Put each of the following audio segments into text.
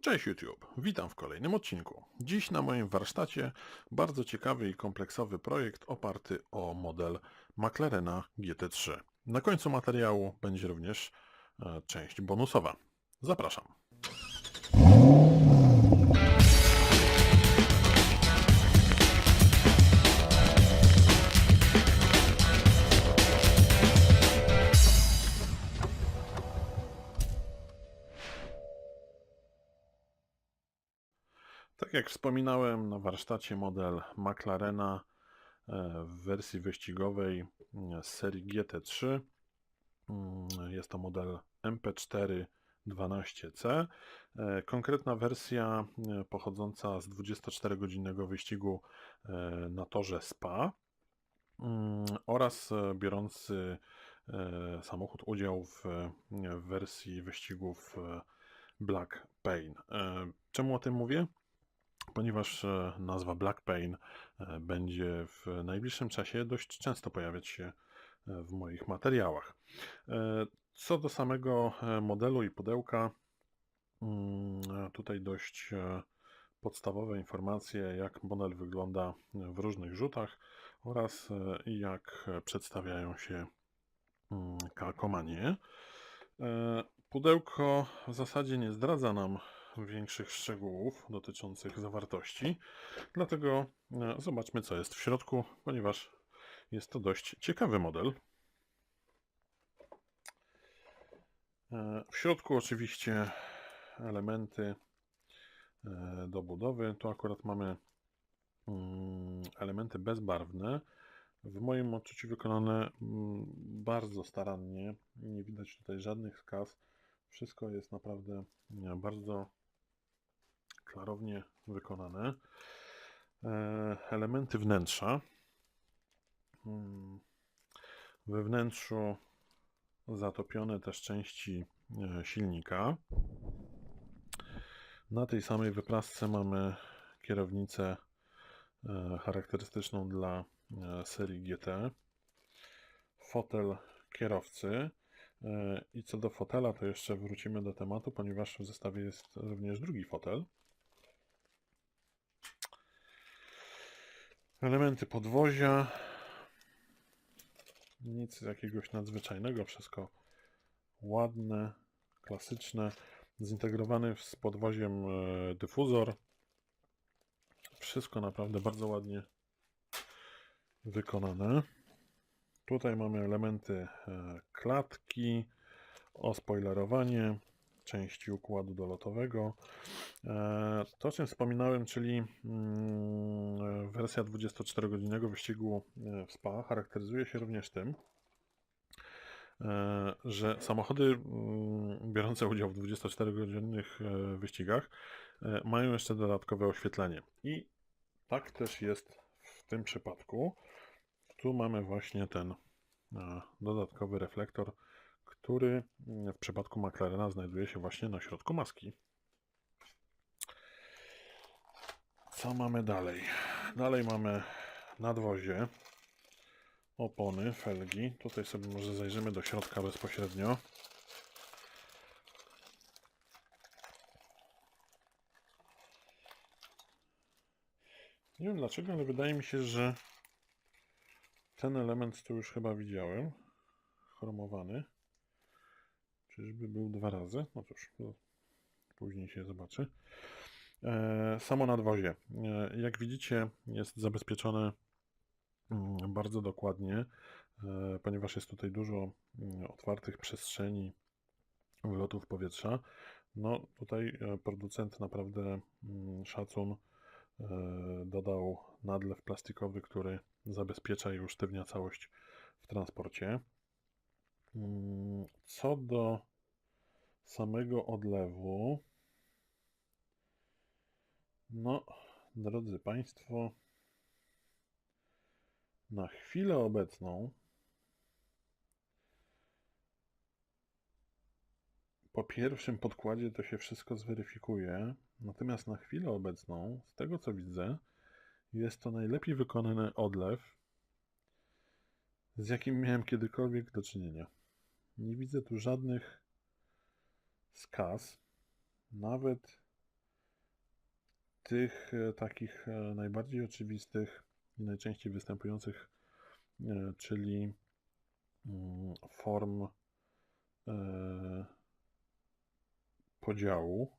Cześć YouTube, witam w kolejnym odcinku. Dziś na moim warsztacie bardzo ciekawy i kompleksowy projekt oparty o model McLarena GT3. Na końcu materiału będzie również e, część bonusowa. Zapraszam. Tak jak wspominałem, na warsztacie model McLarena e, w wersji wyścigowej mm, z serii GT3. Mm, Jest to model MP4 12C. E, Konkretna wersja e, pochodząca z 24-godzinnego wyścigu na torze SPA mm, oraz biorący samochód udział w wersji wyścigów Black Pain. Czemu o tym mówię? Ponieważ e, nazwa Black Pain e, będzie w najbliższym czasie dość często pojawiać się e, w moich materiałach. Co do samego modelu i pudełka, mm, tutaj dość podstawowe informacje, jak model wygląda w różnych rzutach oraz jak przedstawiają się mm, kalkomanie. Pudełko w zasadzie nie zdradza nam większych szczegółów dotyczących zawartości, dlatego e, zobaczmy co jest w środku, ponieważ jest to dość ciekawy model. E, W środku oczywiście elementy e, do budowy. Tu akurat mamy mm, elementy bezbarwne. W moim odczuciu wykonane mm, bardzo starannie. Nie widać tutaj żadnych skaz. Wszystko jest naprawdę e, bardzo klarownie wykonane. E, Elementy wnętrza. Mm, We wnętrzu zatopione też części e, silnika. Na tej samej wyprasce mamy kierownicę e, charakterystyczną dla serii GT. Fotel kierowcy. E, I co do fotela, to jeszcze wrócimy do tematu, ponieważ w zestawie jest również drugi fotel. Elementy podwozia. Nic jakiegoś nadzwyczajnego, wszystko ładne, klasyczne. Zintegrowany z podwoziem e, dyfuzor. Wszystko naprawdę bardzo ładnie wykonane. Tutaj mamy elementy e, klatki, ospoilerowanie, części układu dolotowego. E, To, o czym wspominałem, czyli mm, wersja 24-godzinnego wyścigu e, w SPA charakteryzuje się również tym, że samochody mm, biorące udział w 24-godzinnych e, wyścigach mają jeszcze dodatkowe oświetlenie. I tak też jest w tym przypadku. Tu mamy właśnie ten e, dodatkowy reflektor, który mm, w przypadku McLarena znajduje się właśnie na środku maski. Co mamy dalej? Dalej mamy nadwozie, opony, felgi. Tutaj sobie może zajrzymy do środka bezpośrednio. Nie wiem dlaczego, ale wydaje mi się, że ten element tu już chyba widziałem. Chromowany. Czyżby był dwa razy? No cóż, później się zobaczy. E, Samo nadwozie. E, Jak widzicie, jest zabezpieczone mm, bardzo dokładnie, e, ponieważ jest tutaj dużo mm, otwartych przestrzeni wlotów powietrza. No tutaj producent naprawdę mm, szacun dodał nadlew plastikowy, który zabezpiecza i usztywnia całość w transporcie. Mm, Co do samego odlewu, no, drodzy Państwo, na chwilę obecną po pierwszym podkładzie to się wszystko zweryfikuje, natomiast na chwilę obecną, z tego co widzę, jest to najlepiej wykonany odlew, z jakim miałem kiedykolwiek do czynienia. Nie widzę tu żadnych skaz, nawet tych e, takich e, najbardziej oczywistych i najczęściej występujących, e, czyli mm, form podziału,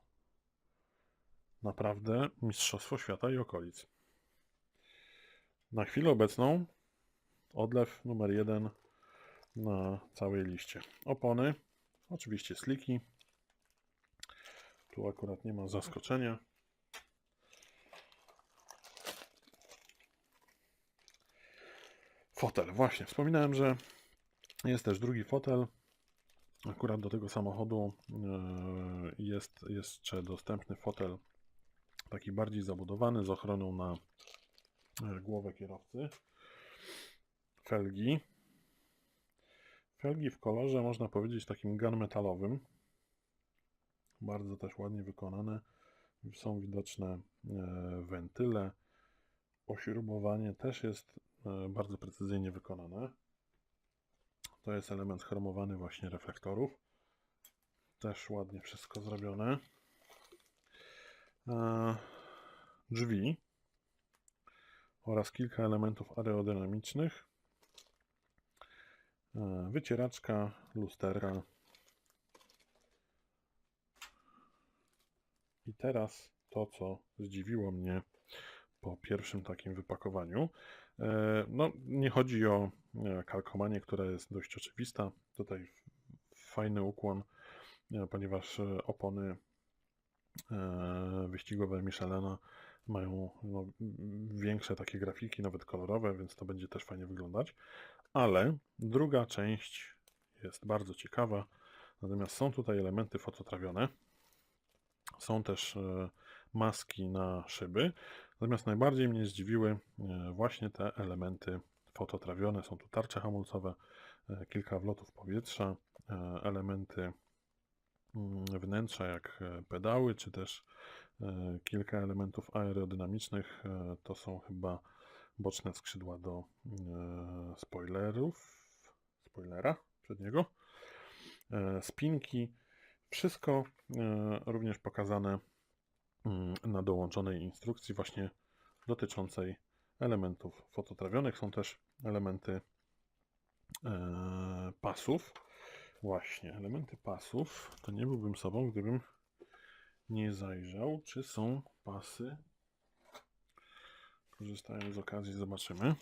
naprawdę Mistrzostwo Świata i okolic. Na chwilę obecną odlew numer jeden na całej liście. Opony, oczywiście sliki. Tu akurat nie ma zaskoczenia. Fotel, właśnie. Wspominałem, że jest też drugi fotel. Akurat do tego samochodu e, jest jeszcze dostępny fotel taki bardziej zabudowany z ochroną na głowę kierowcy. Felgi. Felgi w kolorze można powiedzieć takim gunmetalowym. Bardzo też ładnie wykonane. Są widoczne e, wentyle. Ośrubowanie też jest e, bardzo precyzyjnie wykonane. To jest element chromowany właśnie reflektorów. Też ładnie wszystko zrobione. E, Drzwi oraz kilka elementów aerodynamicznych. E, Wycieraczka, lusterka. I teraz to, co zdziwiło mnie po pierwszym takim wypakowaniu. E, No, nie chodzi o e, kalkomanię, która jest dość oczywista. Tutaj fajny ukłon, ponieważ opony wyścigowe Michelena mają no, większe takie grafiki, nawet kolorowe, więc to będzie też fajnie wyglądać. Ale druga część jest bardzo ciekawa. Natomiast są tutaj elementy fototrawione. Są też e, maski na szyby. Natomiast najbardziej mnie zdziwiły e, właśnie te elementy fototrawione. Są tu tarcze hamulcowe, e, kilka wlotów powietrza, elementy mm, wnętrza jak pedały, czy też kilka elementów aerodynamicznych. E, To są chyba boczne skrzydła do e, spoilerów, spoilera przedniego, e, spinki. Wszystko e, również pokazane mm, na dołączonej instrukcji właśnie dotyczącej elementów fototrawionych. Są też elementy e, pasów. Właśnie, elementy pasów. To nie byłbym sobą, gdybym nie zajrzał, czy są pasy. Korzystając z okazji, zobaczymy.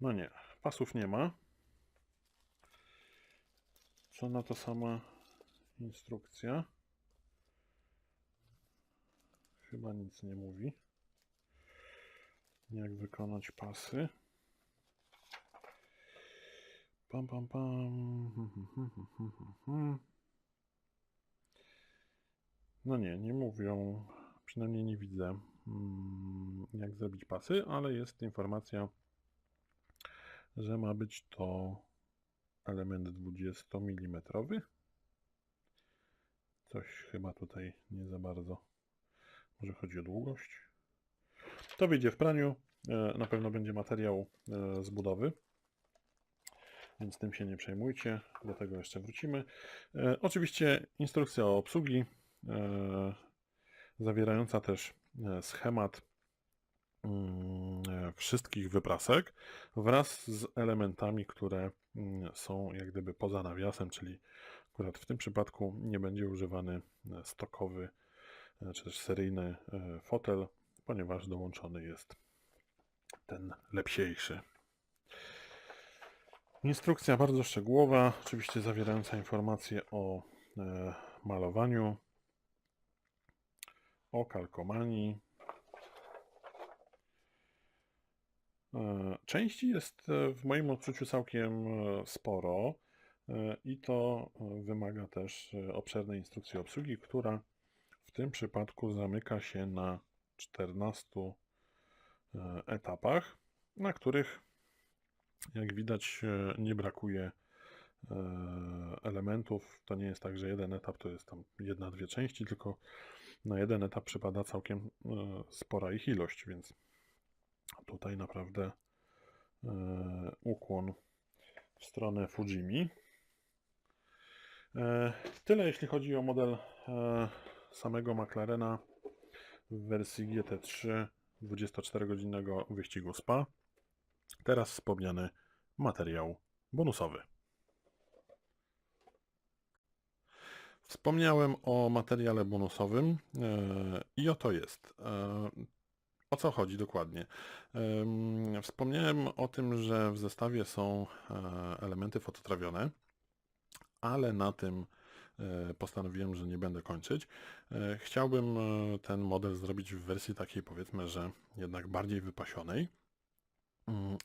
No nie, pasów nie ma. Co na to sama instrukcja? Chyba nic nie mówi. Jak wykonać pasy. Pam, pam, pam. Hmm, hmm, hmm. No nie, nie mówią. Przynajmniej nie widzę, jak zrobić pasy, ale jest informacja, że ma być to element 20 mm. Coś chyba tutaj nie za bardzo. Może chodzi o długość. To wyjdzie w praniu. E, Na pewno będzie materiał e, z budowy. Więc tym się nie przejmujcie. Do tego jeszcze wrócimy. E, Oczywiście instrukcja obsługi, e, zawierająca też e, schemat mm, e, wszystkich wyprasek wraz z elementami, które mm, są jak gdyby poza nawiasem, czyli akurat w tym przypadku nie będzie używany e, stokowy czy też seryjny fotel, ponieważ dołączony jest ten lepsiejszy. Instrukcja bardzo szczegółowa, oczywiście zawierająca informacje o e, malowaniu, o kalkomanii. E, Części jest e, w moim odczuciu całkiem e, sporo i to wymaga też obszernej instrukcji obsługi, która w tym przypadku zamyka się na 14 e, etapach, na których jak widać e, nie brakuje e, elementów. To nie jest tak, że jeden etap to jest tam jedna, dwie części, tylko na jeden etap przypada całkiem e, spora ich ilość, więc tutaj naprawdę ukłon w stronę Fujimi. Tyle jeśli chodzi o model samego McLarena w wersji GT3 24-godzinnego wyścigu SPA. Teraz wspomniany materiał bonusowy. Wspomniałem o materiale bonusowym e, i oto jest. E, O co chodzi dokładnie? Em, Wspomniałem o tym, że w zestawie są e, elementy fototrawione, ale na tym e, postanowiłem, że nie będę kończyć. E, Chciałbym e, ten model zrobić w wersji takiej powiedzmy, że jednak bardziej wypasionej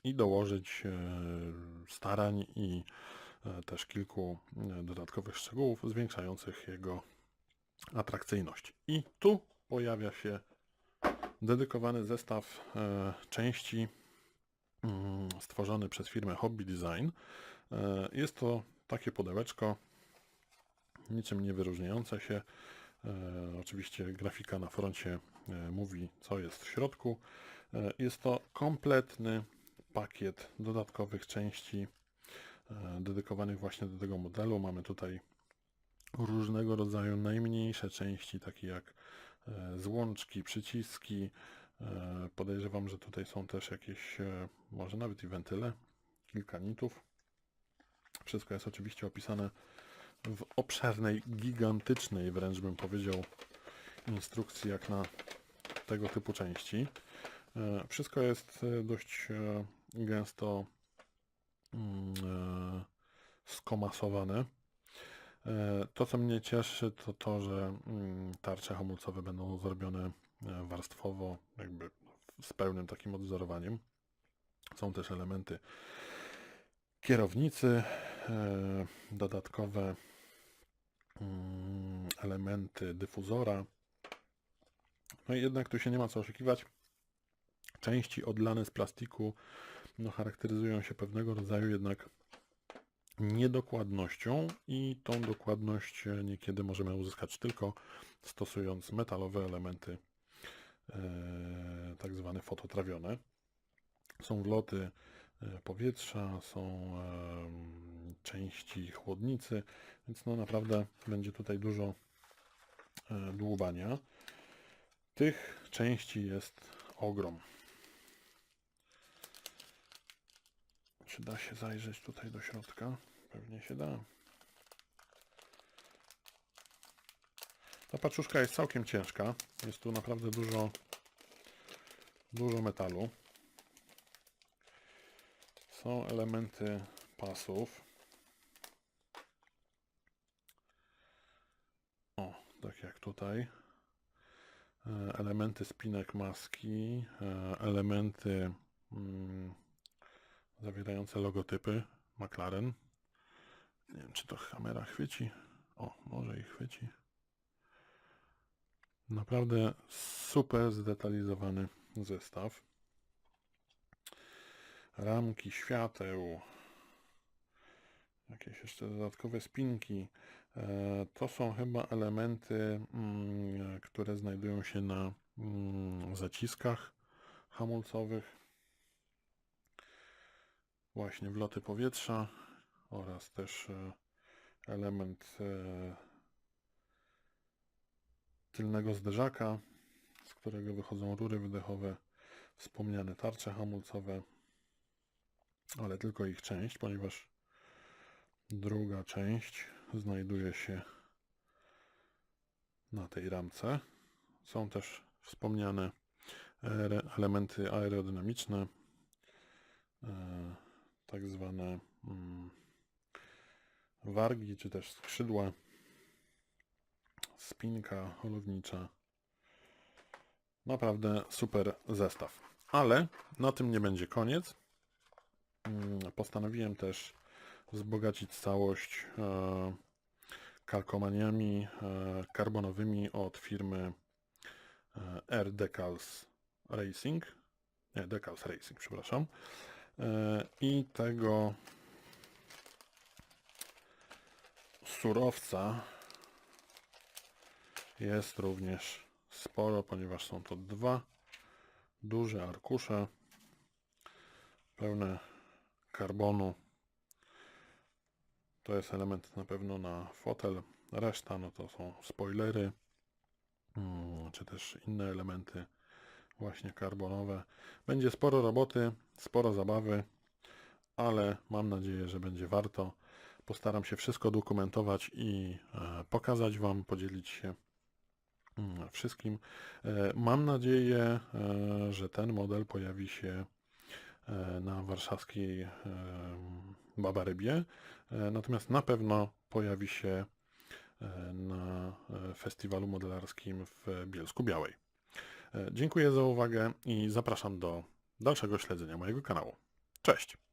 i dołożyć e, starań i e, też kilku e, dodatkowych szczegółów zwiększających jego atrakcyjność. I tu pojawia się dedykowany zestaw części mm, stworzony przez firmę Hobby Design. Jest to takie pudełeczko, niczym nie wyróżniające się. Oczywiście grafika na froncie mówi, co jest w środku. E, Jest to kompletny pakiet dodatkowych części e, dedykowanych właśnie do tego modelu. Mamy tutaj różnego rodzaju najmniejsze części, takie jak e, złączki, przyciski. Podejrzewam, że tutaj są też jakieś, może nawet i wentyle, kilka nitów. Wszystko jest oczywiście opisane w obszernej, gigantycznej, wręcz bym powiedział, instrukcji jak na tego typu części. E, Wszystko jest e, dość e, gęsto mm, skomasowane. To, co mnie cieszy, to to, że mm, tarcze hamulcowe będą zrobione warstwowo, jakby z pełnym takim odwzorowaniem. Są też elementy kierownicy, dodatkowe mm, elementy dyfuzora. No i jednak tu się nie ma co oszukiwać. Części odlane z plastiku no, charakteryzują się pewnego rodzaju jednak niedokładnością i tą dokładność e, niekiedy możemy uzyskać tylko stosując metalowe elementy e, tak zwane fototrawione. Są wloty e, powietrza, są części chłodnicy, więc no naprawdę będzie tutaj dużo dłubania. Tych części jest ogrom. Czy da się zajrzeć tutaj do środka? Pewnie się da. Ta paczuszka jest całkiem ciężka. Jest tu naprawdę dużo, dużo metalu. Są elementy pasów. O, tak jak tutaj. E, Elementy spinek maski, e, elementy mm, zawierające logotypy McLaren. Nie wiem, czy to kamera chwyci. O, może i chwyci. Naprawdę super zdetalizowany zestaw. Ramki świateł. Jakieś jeszcze dodatkowe spinki. E, To są chyba elementy, mm, które znajdują się na mm, zaciskach hamulcowych. Właśnie wloty powietrza oraz też e, element e, tylnego zderzaka, z którego wychodzą rury wydechowe, wspomniane tarcze hamulcowe, ale tylko ich część, ponieważ druga część znajduje się na tej ramce. Są też wspomniane e, elementy aerodynamiczne, tak zwane mm, wargi, czy też skrzydła, spinka holownicza. Naprawdę super zestaw. Ale na tym nie będzie koniec. Mm, Postanowiłem też wzbogacić całość e, kalkomaniami e, karbonowymi od firmy e, Air Decals Racing. Nie, Decals Racing, przepraszam. E, I tego surowca jest również sporo, ponieważ są to dwa duże arkusze pełne karbonu To jest element na pewno na fotel. Reszta no to są spoilery, mm, czy też inne elementy właśnie karbonowe. Będzie sporo roboty, sporo zabawy, ale mam nadzieję, że będzie warto. Postaram się wszystko dokumentować i e, pokazać Wam, podzielić się mm, wszystkim. E, Mam nadzieję, e, że ten model pojawi się na warszawskiej Babarybie, natomiast na pewno pojawi się na festiwalu modelarskim w Bielsku Białej. E, Dziękuję za uwagę i zapraszam do dalszego śledzenia mojego kanału. Cześć!